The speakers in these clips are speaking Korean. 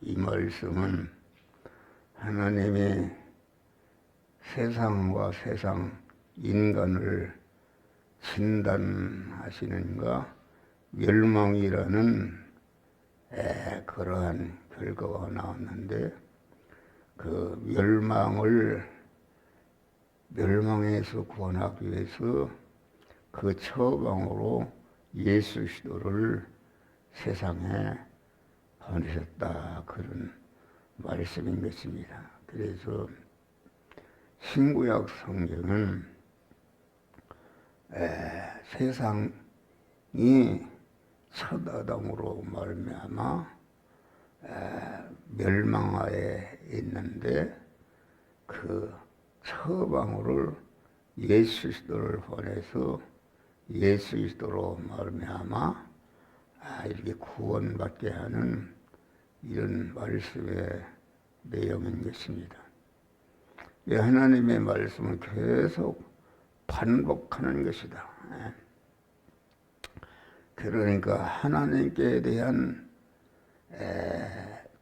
이 말씀은 하나님이 세상과 세상 인간을 진단하시는가 멸망이라는 그러한 결과가 나왔는데 그 멸망을 멸망에서 구원하기 위해서 그 처방으로 예수 그리스도를 세상에 보내셨다 그런 말씀인 것입니다. 그래서 신구약 성경은 에, 세상이 첫 아담으로 말미암아 멸망하에 있는데 그 처방으로를 예수 그리스도를 보내서 예수 그리스도로 말미암아 아, 이렇게 구원받게 하는 이런 말씀의 내용인 것입니다. 하나님의 말씀을 계속 반복하는 것이다. 예. 그러니까 하나님께 대한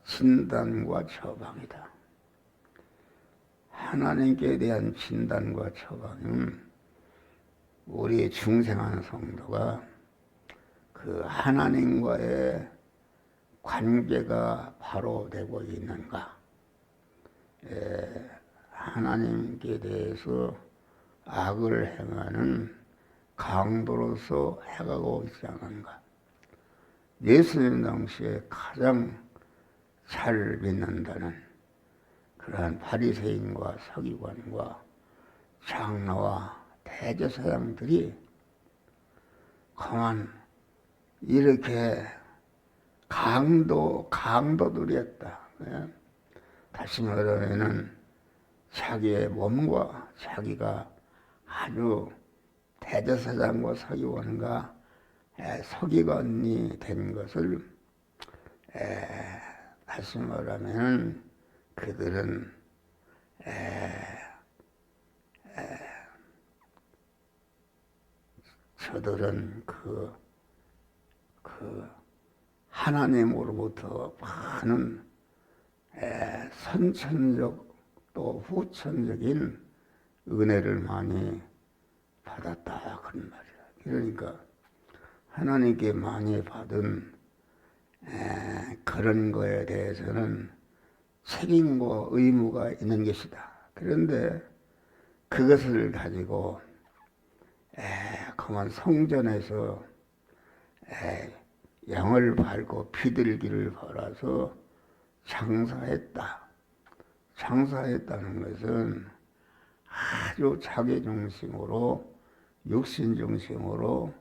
진단과 처방이다. 하나님께 대한 진단과 처방은 우리 중생한 성도가 그 하나님과의 관계가 바로 되고 있는가? 에, 하나님께 대해서 악을 행하는 강도로서 해가고 있지 않은가? 예수님 당시에 가장 잘 믿는다는 그러한 바리새인과 서기관과 장로와 대제사장들이 그만 이렇게 강도 강도들이었다. 예? 다시 말하면은 자기의 몸과 자기가 아주 대제사장과 서기관과 서기관이 된 것을 에, 다시 말하면 그들은 에, 에, 저들은 그, 그 하나님으로부터 많은 에, 선천적 또 후천적인 은혜를 많이 받았다 그런 말이야. 그러니까 하나님께 많이 받은 에, 그런 거에 대해서는 책임과 의무가 있는 것이다. 그런데 그것을 가지고 에, 그만 성전에서 에, 양을 팔고 비둘기를 벌어서 장사했다. 장사했다는 것은 아주 자기 중심으로 육신 중심으로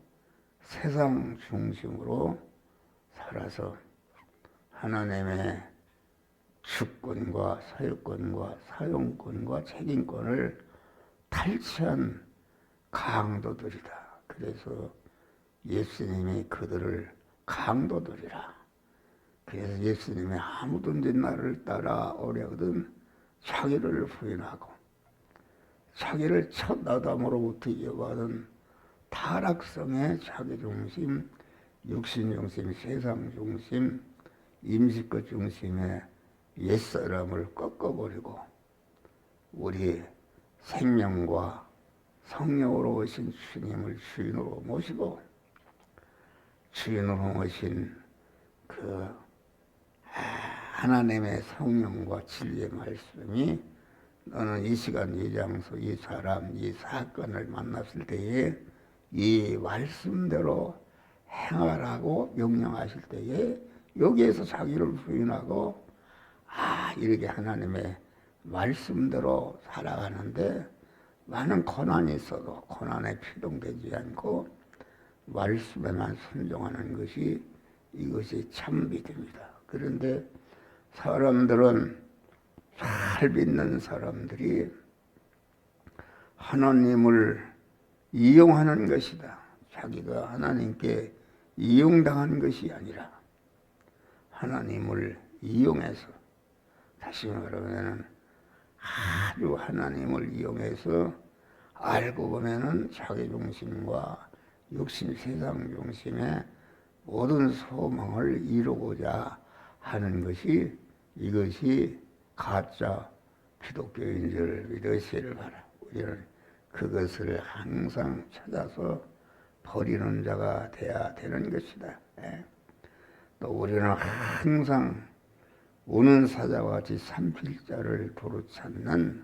세상 중심으로 살아서 하나님의 주권과 사유권과 사용권과 책임권을 탈취한 강도들이다. 그래서 예수님이 그들을 강도들이라. 그래서 예수님이 아무든지 나를 따라오려거든 자기를 부인하고 자기를 첫 아담으로부터 이어받은 타락성의 자기 중심, 육신 중심, 세상 중심, 임시것 중심의 옛사람을 꺾어버리고 우리 생명과 성령으로 오신 주님을 주인으로 모시고 주인으로 오신 그 하나님의 성령과 진리의 말씀이 너는 이 시간 이 장소 이 사람 이 사건을 만났을 때에 이 말씀대로 행하라고 명령하실 때에 여기에서 자기를 부인하고 아 이렇게 하나님의 말씀대로 살아가는데 많은 고난이 있어도 고난에 피동되지 않고 말씀에만 순종하는 것이 이것이 참 믿음이다. 그런데 사람들은 잘 믿는 사람들이 하나님을 이용하는 것이다. 자기가 하나님께 이용당한 것이 아니라 하나님을 이용해서 다시 말하면 아주 하나님을 이용해서 알고 보면은 자기 중심과 육신 세상 중심의 모든 소망을 이루고자 하는 것이 이것이 가짜 기독교인 줄 믿으시를 바라. 우리는 그것을 항상 찾아서 버리는 자가 돼야 되는 것이다. 예. 또 우리는 항상 오는 사자와 같이 삼필자를 도로 찾는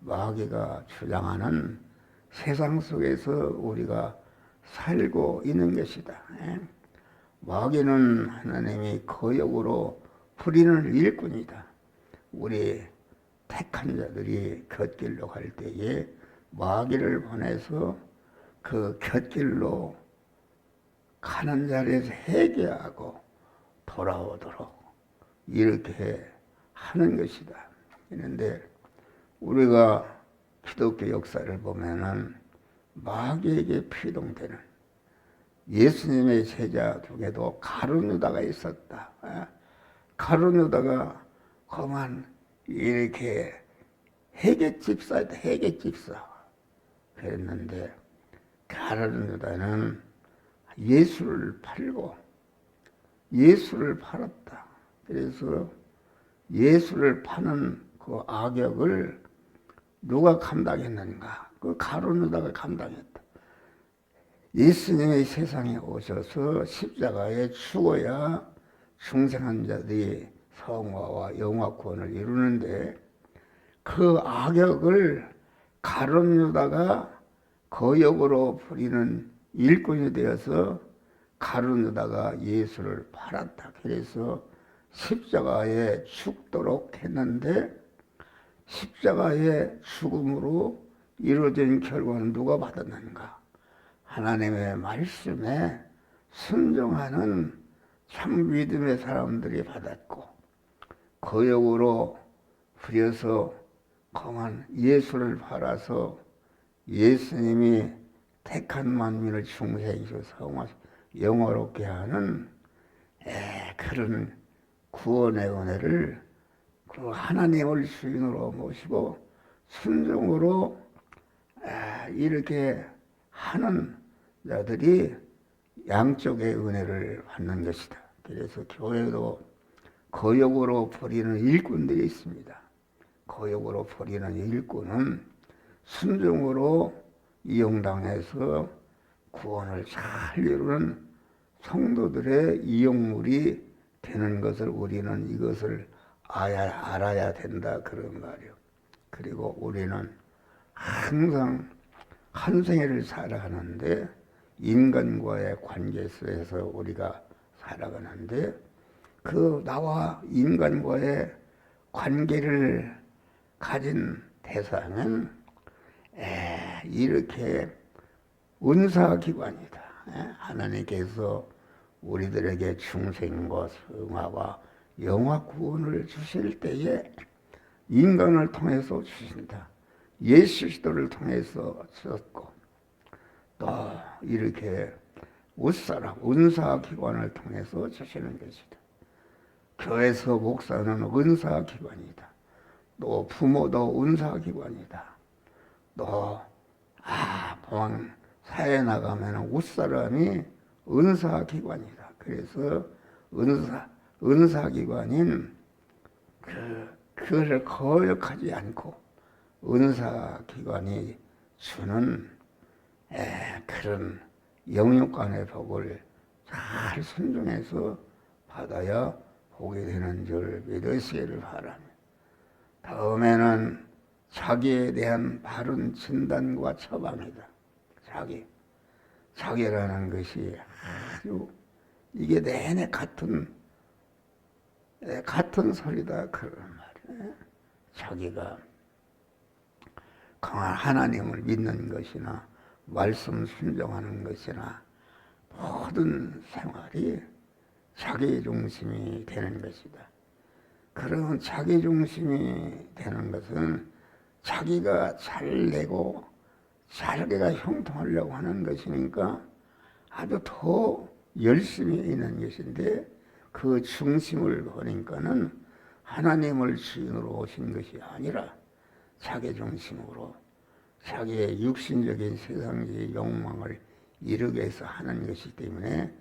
마귀가 주장하는 세상 속에서 우리가 살고 있는 것이다. 예. 마귀는 하나님이 거역으로 부리는 일꾼이다. 우리 택한 자들이 곁길로 갈 때에 마귀를 보내서 그 곁길로 가는 자리에서 회개하고 돌아오도록 이렇게 하는 것이다. 그런데 우리가 기독교 역사를 보면은 마귀에게 피동되는 예수님의 제자 중에도 가룟유다가 있었다. 아, 가룟유다가 그만 이렇게 해계집사였다. 해계집사. 그랬는데 가룟유다는 예수를 팔고 예수를 팔았다. 그래서 예수를 파는 그 악역을 누가 감당했는가? 그 가룟유다가 감당했다. 예수님의 세상에 오셔서 십자가에 죽어야 중생한 자들이 성화와 영화 구원을 이루는데 그 악역을 가룟유다가 거역으로 부리는 일꾼이 되어서 가룟유다가 예수를 팔았다. 그래서 십자가에 죽도록 했는데 십자가의 죽음으로 이루어진 결과는 누가 받았는가? 하나님의 말씀에 순종하는 참 믿음의 사람들이 받았고 거역으로 부려서 그만 예수를 팔아서 예수님이 택한 만민을 중생에서 성화 영화롭게 하는 에, 그런 구원의 은혜를 그 하나님을 주인으로 모시고 순종으로 에, 이렇게 하는 자들이 양쪽의 은혜를 받는 것이다. 그래서 교회도 거역으로 버리는 일꾼들이 있습니다. 거역으로 버리는 일꾼은 순종으로 이용당해서 구원을 잘 이루는 성도들의 이용물이 되는 것을 우리는 이것을 알아야, 된다 그런 말이요. 그리고 우리는 항상 한 생애를 살아가는데 인간과의 관계 속에서 우리가 살아가는데 그 나와 인간과의 관계를 가진 대상은 에, 이렇게 은사기관이다. 에, 하나님께서 우리들에게 중생과 성화와 영화 구원을 주실 때에 인간을 통해서 주신다. 예수 시도를 통해서 주셨고 또 이렇게 웃사람 은사기관을 통해서 주시는 것이다. 교회에서 목사는 은사기관이다. 또 부모도 은사기관이다. 또 아, 봉 사회 나가면 웃사람이 은사기관이다. 그래서 은사 은사기관인 그 그것을 거역하지 않고 은사기관이 주는 에, 그런 영육간의 복을 잘 순종해서 받아야 보게 되는 줄 믿으시기를 바랍니다. 다음에는 자기에 대한 바른 진단과 처방이다. 자기. 자기라는 것이 아주 이게 내내 같은 같은 소리다 그런 말이에요. 자기가 강한 하나님을 믿는 것이나 말씀 순종하는 것이나 모든 생활이 자기 중심이 되는 것이다. 그런 자기 중심이 되는 것은 자기가 잘 내고 자기가 형통하려고 하는 것이니까 아주 더 열심히 있는 것인데 그 중심을 보니까는 하나님을 주인으로 오신 것이 아니라 자기 중심으로 자기의 육신적인 세상의 욕망을 이루기 위해서 하는 것이기 때문에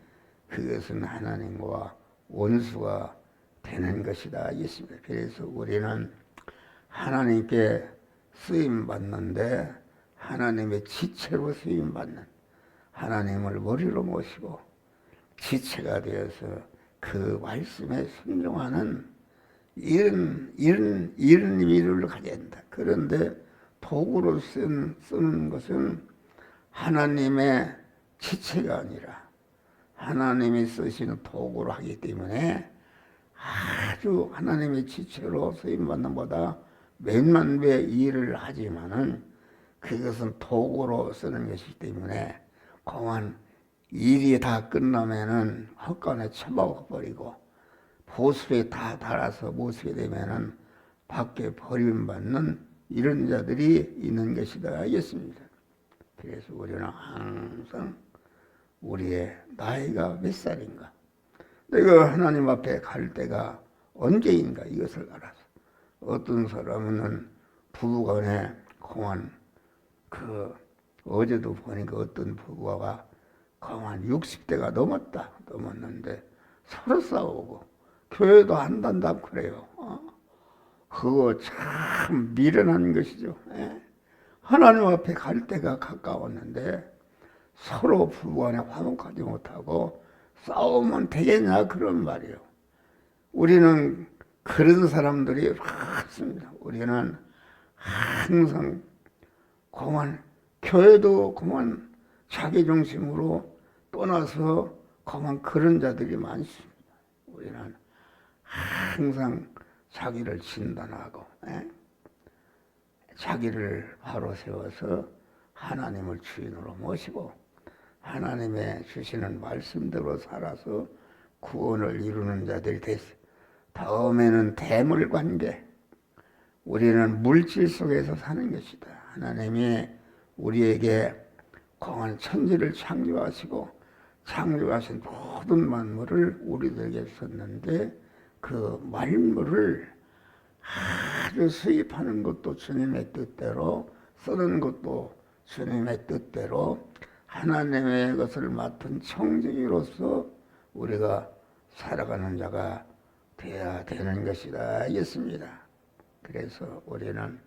그것은 하나님과 원수가 되는 것이다 있습니다. 그래서 우리는 하나님께 쓰임 받는데 하나님의 지체로 쓰임 받는 하나님을 머리로 모시고 지체가 되어서 그 말씀에 순종하는 이런 이런 이런 가져야 한다. 그런데 도구로 쓴, 쓰는 것은 하나님의 지체가 아니라 하나님이 쓰시는 도구로 하기 때문에 아주 하나님의 지체로 쓰임받는 보다 몇만 배 일을 하지만은 그것은 도구로 쓰는 것이기 때문에 공안 일이 다 끝나면은 헛간에 처박아 버리고 보습에 다 달아서 못 쓰게 되면은 밖에 버림받는 이런 자들이 있는 것이다. 하겠습니다. 그래서 우리는 항상 우리의 나이가 몇 살인가? 내가 하나님 앞에 갈 때가 언제인가? 이것을 알아서. 어떤 사람은 부부간에 공안 그 어제도 보니까 어떤 부부가 공안 60대가 넘었다 넘었는데 서로 싸우고 교회도 안 단다고 그래요. 어? 그거 참 미련한 것이죠. 예? 하나님 앞에 갈 때가 가까웠는데 서로 부부간에 화목하지 못하고 싸우면 되겠냐 그런 말이에요. 우리는 그런 사람들이 많습니다. 우리는 항상 그만 교회도 그만 자기 중심으로 떠나서 그만 그런 자들이 많습니다. 우리는 항상 자기를 진단하고 에? 자기를 바로 세워서 하나님을 주인으로 모시고 하나님의 주시는 말씀대로 살아서 구원을 이루는 자들이 됐어요. 다음에는 대물 관계. 우리는 물질 속에서 사는 것이다. 하나님이 우리에게 공한 천지를 창조하시고 창조하신 모든 만물을 우리들에게 썼는데 그 만물을 아주 수입하는 것도 주님의 뜻대로 쓰는 것도 주님의 뜻대로 하나님의 것을 맡은 청지기로서 우리가 살아가는 자가 되어야 되는 것이다 하겠습니다. 그래서 우리는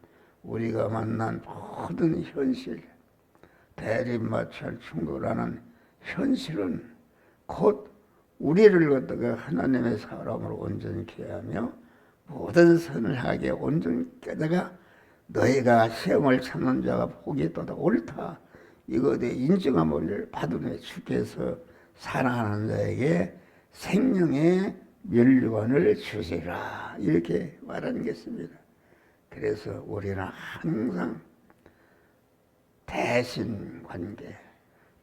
우리가 만난 모든 현실, 대립마찰 충돌하는 현실은 곧 우리를 갖다가 하나님의 사람으로 온전케 하며 모든 선을 하게 온전케 하다가 너희가 시험을 참는 자가 복이 또다 옳다. 이것에 인정함을 받으며 주께서 사랑하는 자에게 생명의 멸류관을 주시라. 이렇게 말하는 것입니다. 그래서 우리는 항상 대신 관계,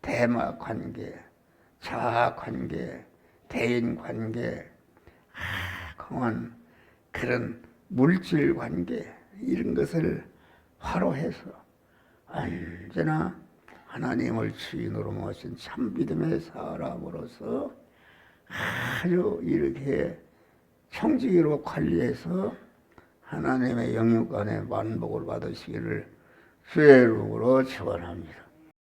대마 관계, 자아 관계, 대인 관계, 아, 공한 그런 물질 관계 이런 것을 화로해서 언제나 하나님을 주인으로 모신 참 믿음의 사람으로서 아주 이렇게 청지기로 관리해서 하나님의 영육간의 만복을 받으시기를 주의 이름으로 축원합니다.